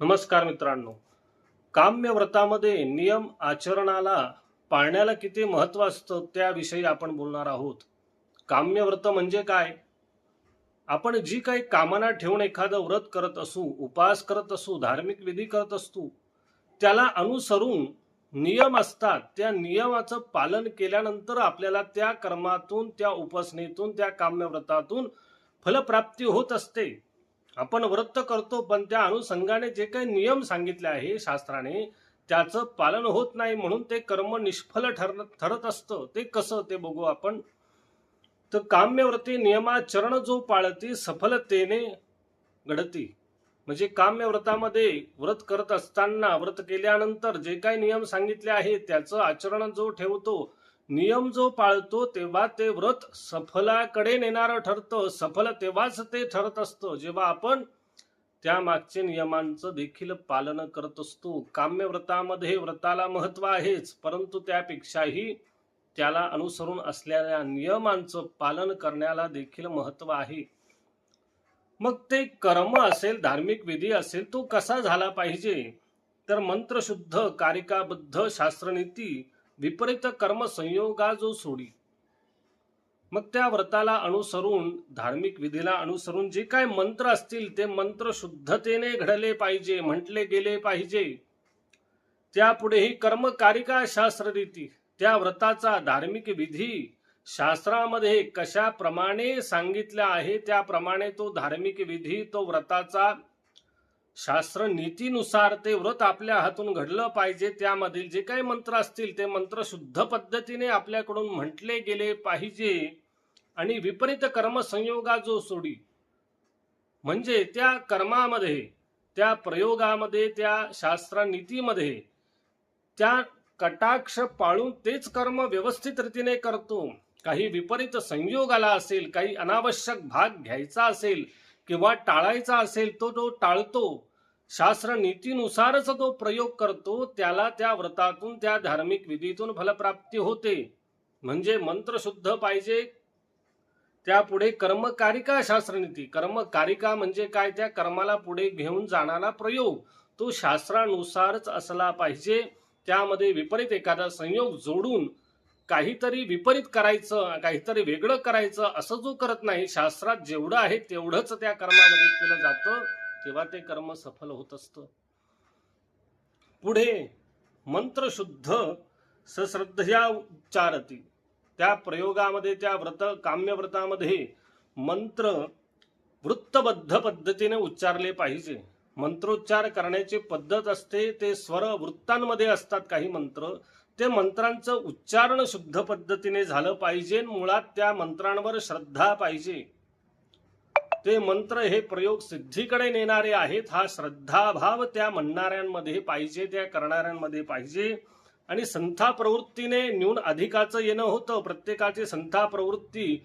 नमस्कार मित्रांनो. काम्य व्रतामध्ये नियम आचरणाला पाळण्याला किती महत्त्व असतं त्याविषयी आपण बोलणार आहोत. काम्य व्रत म्हणजे काय? आपण जी काही कामना ठेवून एखादं व्रत करत असू उपास करत असू धार्मिक विधी करत असतो त्याला अनुसरून नियम असतात. त्या नियमाचं पालन केल्यानंतर आपल्याला त्या कर्मातून त्या उपासनेतून त्या काम्यव्रतातून फलप्राप्ती होत असते. आपण व्रत करतो पण त्या अनुषंगाने जे काही नियम सांगितले आहे शास्त्राने त्याचं पालन होत नाही म्हणून ते कर्म निष्फल ठर ठरत असतं. ते कसं ते बघू आपण. तर काम्यव्रती नियमाचरण जो पाळती सफलतेने घडती. म्हणजे काम्यव्रतामध्ये व्रत करत असताना व्रत केल्यानंतर जे काही नियम सांगितले आहे त्याचं आचरण जो ठेवतो नियम जो पाळतो तेव्हा ते व्रत सफलाकडे नेणारं ठरतं. सफल तेव्हाच ते ठरत असतं. जेव्हा आपण त्या मागचे नियमांचं देखील पालन करत असतो. काम्य व्रतामध्ये व्रताला महत्त्व आहेच. परंतु त्यापेक्षाही त्याला अनुसरून असलेल्या नियमांचं पालन करण्याला देखील महत्त्व आहे. मग ते कर्म असेल धार्मिक विधी असेल तो कसा झाला पाहिजे? तर मंत्रशुद्ध कारिकाबद्ध शास्त्रनीती विपरीत कर्म संयोगा जो सोडी. मग त्या व्रताला अनुसरून धार्मिक विधीला अनुसरून जे काय मंत्र असतील ते मंत्र शुद्धतेने घडले पाहिजे म्हटले गेले पाहिजे. त्यापुढेही कर्मकारिका शास्त्ररीती त्या व्रताचा धार्मिक विधी शास्त्रामध्ये कशाप्रमाणे सांगितल्या आहे त्याप्रमाणे तो धार्मिक विधी तो व्रताचा शास्त्र नीतीनुसार ते व्रत आपल्या हातून घडलं पाहिजे त्यामधील जे काही मंत्र असतील ते मंत्र शुद्ध पद्धतीने आपल्याकडून म्हटले गेले पाहिजे. आणि विपरीत कर्म संयोगा जो सोडी म्हणजे त्या कर्मामध्ये त्या प्रयोगामध्ये त्या शास्त्र नीतीमध्ये त्या कटाक्ष पाळून तेच कर्म व्यवस्थित रीतीने करतो. काही विपरीत संयोग आला असेल काही अनावश्यक भाग घ्यायचा असेल किंवा टाळायचा असेल तो जो टाळतो शास्त्र नीतीनुसारच तो प्रयोग करतो त्याला त्या व्रतातून त्या धार्मिक विधीतून फलप्राप्ती होते. म्हणजे मंत्र शुद्ध पाहिजे. त्यापुढे कर्मकारिका शास्त्रनीती. कर्मकारिका म्हणजे काय? त्या कर्माला पुढे घेऊन जाणारा प्रयोग. तो शास्त्रानुसारच असला पाहिजे. त्यामध्ये विपरीत एखादा संयोग जोडून काहीतरी विपरीत करायचं काहीतरी वेगळं करायचं असं जो करत नाही शास्त्रात जेवढं आहे तेवढंच त्या कर्मामध्ये केलं जातं तेव्हा ते कर्म सफल होत असतं. पुढे मंत्रशुद्ध सश्रद्धया उच्चारती. त्या प्रयोगामध्ये त्या व्रत काम्य व्रतामध्ये मंत्र वृत्तबद्ध पद्धतीने उच्चारले पाहिजे. मंत्रोच्चार करण्याची पद्धत असते ते स्वर वृत्तांमध्ये असतात काही मंत्र. ते मंत्रांचं उच्चारण शुद्ध पद्धतीने झालं पाहिजे मुळात त्या मंत्रांवर श्रद्धा पाहिजे. ते मंत्र हे प्रयोग सिद्धीकडे नेणारे आहेत हा श्रद्धाभाव त्या म्हणणाऱ्यांमध्ये पाहिजे त्या करणाऱ्यांमध्ये पाहिजे. आणि संथा प्रवृत्तीने न्यून अधिकाचं येणं होतं प्रत्येकाची संथा प्रवृत्ती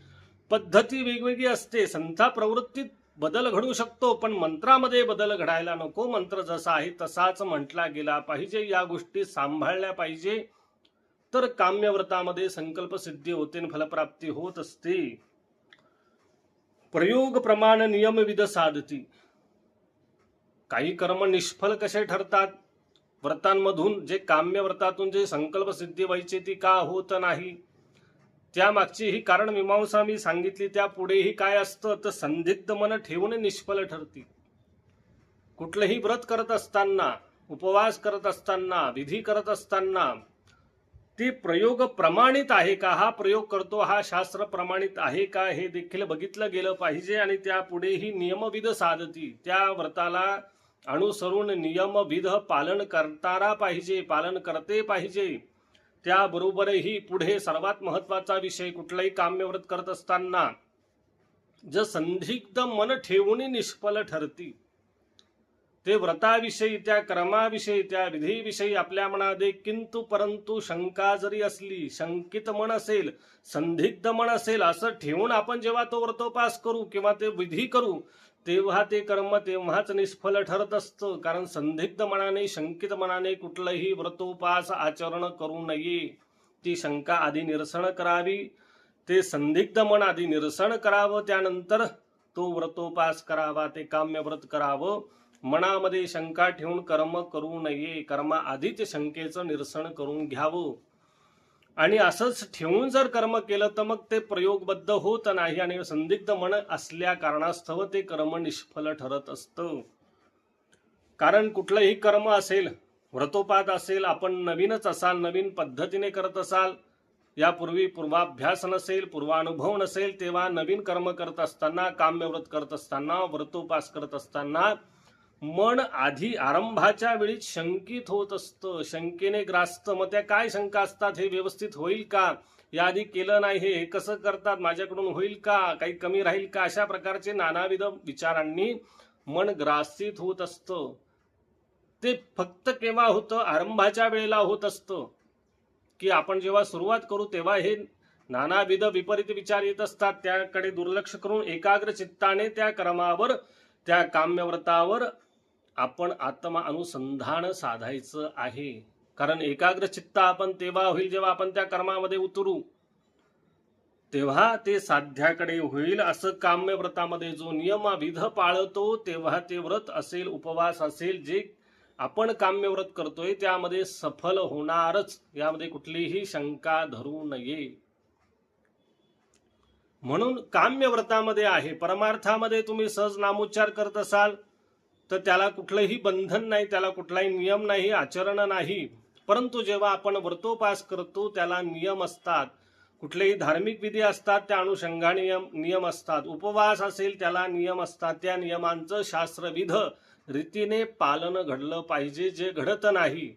पद्धती वेगवेगळी असते. संथा प्रवृत्तीत बदल घडू शकतो पण मंत्रामध्ये बदल घडायला नको. मंत्र जसा आहे तसाच म्हटला गेला पाहिजे. या गोष्टी सांभाळल्या पाहिजे. तर काम्यव्रतामध्ये संकल्प सिद्धी होते आणि फलप्राप्ती होत असते. प्रयोग प्रमाण नियमविद साधती. काही कर्म निष्फल कसे ठरतात? व्रतांमधून जे काम्य व्रतातून जे संकल्प सिद्धी व्हायची ती का होत नाही? त्यामागची ही कारण मीमांसा मी सांगितली त्या पुढेही काय असतं तर संदिग्ध मन ठेवून निष्फल ठरती. कुठलंही व्रत करत असताना उपवास करत असताना विधी करत असताना ती प्रयोग प्रमाणित आहे का? हा प्रयोग करतो हा शास्त्र प्रमाणित आहे का? हे देखील बघितलं गेलं पाहिजे आणि त्यापुढेही नियमविध साधती. त्या व्रताला अनुसरून नियमविध पालन करताना पाहिजे पालन करते पाहिजे. त्याबरोबरही पुढे सर्वात महत्त्वाचा विषय कुठलाही काम्यव्रत करत असताना जर संदिग्ध मन ठेवून निष्फल ठरती ते व्रताविषयी त्या क्रमाविषयी त्या विधीविषयी आपल्या मनामध्ये किंतु परंतु शंका जरी असली शंकित मन असेल संदिग्ध मन असेल असं ठेवून आपण जेव्हा तो व्रतोपास करू किंवा ते विधी करू तेव्हा ते कर्म तेव्हाच निष्फल ठरत असतं. कारण संदिग्ध मनाने शंकित मनाने कुठलंही व्रतोपास आचरण करू नये. ती शंका आधी निरसन करावी. ते संदिग्ध मन आधी निरसन करावं. त्यानंतर तो व्रतोपास करावा. ते काम्य व्रत करावं. मनामध्ये शंका ठेवून कर्म करू नये. कर्मा आधीच शंकेचं निरसन करून घ्यावं. आणि असंच ठेवून जर कर्म केलं तर मग ते प्रयोगबद्ध होत नाही आणि संदिग्ध मन असल्या कारणास्तव ते कर्म निष्फल ठरत असतं. कारण कुठलंही कर्म असेल व्रतोपात असेल आपण नवीनच असाल नवीन पद्धतीने करत असाल यापूर्वी पूर्वाभ्यास नसेल पूर्वानुभव नसेल तेव्हा नवीन कर्म करत असताना काम्यव्रत करत असताना व्रतोपास करत असताना मन आधी आरंभाच्या वेळी शंकित होत असतं. शंकेने ग्रास्त. मग त्या काय शंका असतात हे व्यवस्थित होईल का? या आधी केलं नाही हे कसं करतात? माझ्याकडून होईल का? काही कमी राहील का? अशा प्रकारचे नानाविध विचारांनी मन ग्रासित होत असतं. ते फक्त केव्हा होतं? आरंभाच्या वेळेला होत असतं. की आपण जेव्हा सुरुवात करू तेव्हा हे नानाविध विपरीत विचार येत असतात. त्याकडे दुर्लक्ष करून एकाग्र चित्ताने त्या क्रमावर त्या काम्यव्रतावर आपण आत्मा अनुसंधान साधायचं आहे. कारण एकाग्र चित्त आपण तेव्हा होईल जेव्हा आपण त्या कर्मामध्ये उतरू. तेव्हा ते साध्याकडे होईल असं काम्यव्रतामध्ये जो नियमाविध पाळतो तेव्हा ते व्रत असेल उपवास असेल जे आपण काम्यव्रत करतोय त्यामध्ये सफल होणारच. यामध्ये कुठलीही शंका धरू नये. म्हणून काम्यव्रतामध्ये आहे. परमार्थामध्ये तुम्ही सहज नामोच्चार करत असाल तर त्याला कुठलंही बंधन नाही त्याला कुठलाही नियम नाही आचरण नाही. परंतु जेव्हा आपण व्रतोपास करतो त्याला नियम असतात. कुठलेही धार्मिक विधी असतात त्या अनुषंगाने नियम नियम असतात. उपवास असेल त्याला नियम असतात. त्या नियमांचं शास्त्रविध रीतीने पालन घडलं पाहिजे जे घडत नाही.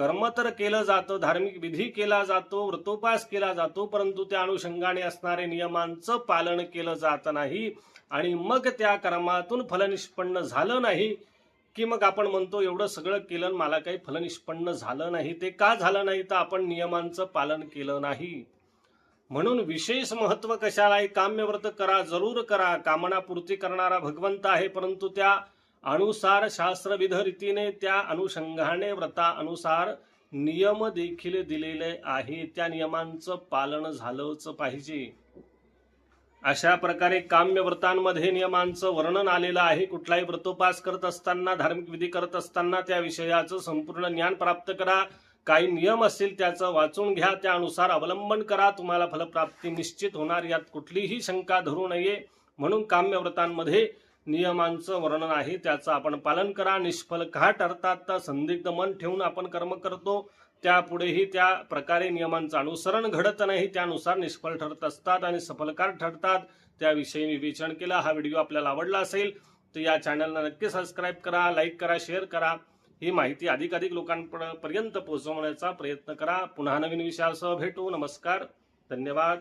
कर्म तर केलं जातं धार्मिक विधी केला जातो व्रतोपास केला जातो परंतु त्या अनुषंगाने असणारे नियमांचं पालन केलं जात नाही आणि मग त्या कर्मातून फल निष्पन्न झालं नाही की मग आपण म्हणतो एवढं सगळं केलं मला काही फल निष्पन्न झालं नाही. ते का झालं नाही? तर आपण नियमांचं पालन केलं नाही. म्हणून विशेष महत्त्व कशाला आहे? काम्यव्रत करा जरूर करा. कामना पूर्ती करणारा भगवंत आहे परंतु त्या अनुसार शास्त्रविध रीतीने त्या अनुषंगाने व्रता अनुसार नियम देखील दिलेले आहे. त्या नियमांचं पालन झालंच पाहिजे. अशा प्रकारे काम्य व्रतांमध्ये नियमांचं वर्णन आलेलं आहे. कुठलाही व्रतोपास करत असताना धार्मिक विधी करत असताना त्या विषयाचं संपूर्ण ज्ञान प्राप्त करा. काही नियम असतील त्याचं वाचून घ्या. त्यानुसार अवलंबन करा. तुम्हाला फलप्राप्ती निश्चित होणार. यात कुठलीही शंका धरू नये. म्हणून काम्य व्रतांमध्ये नियमांचं वर्णन आहे त्याचं आपण पालन करा निष्फल का ठरतात तर संदिग्ध मन ठेवून आपण कर्म करतो. त्यापुढेही त्या प्रकारे नियमांचं अनुसरण घडत नाही त्यानुसार निष्फळ ठरत असतात आणि सफलकार ठरतात. त्याविषयी विवेचन केलं हा व्हिडिओ आपल्याला आवडला असेल तर या चॅनलला नक्की सबस्क्राईब करा लाईक करा शेअर करा. ही माहिती अधिकाधिक लोकांपर्यंत पोहोचवण्याचा प्रयत्न करा. पुन्हा नवीन विषयासह भेटू. नमस्कार. धन्यवाद.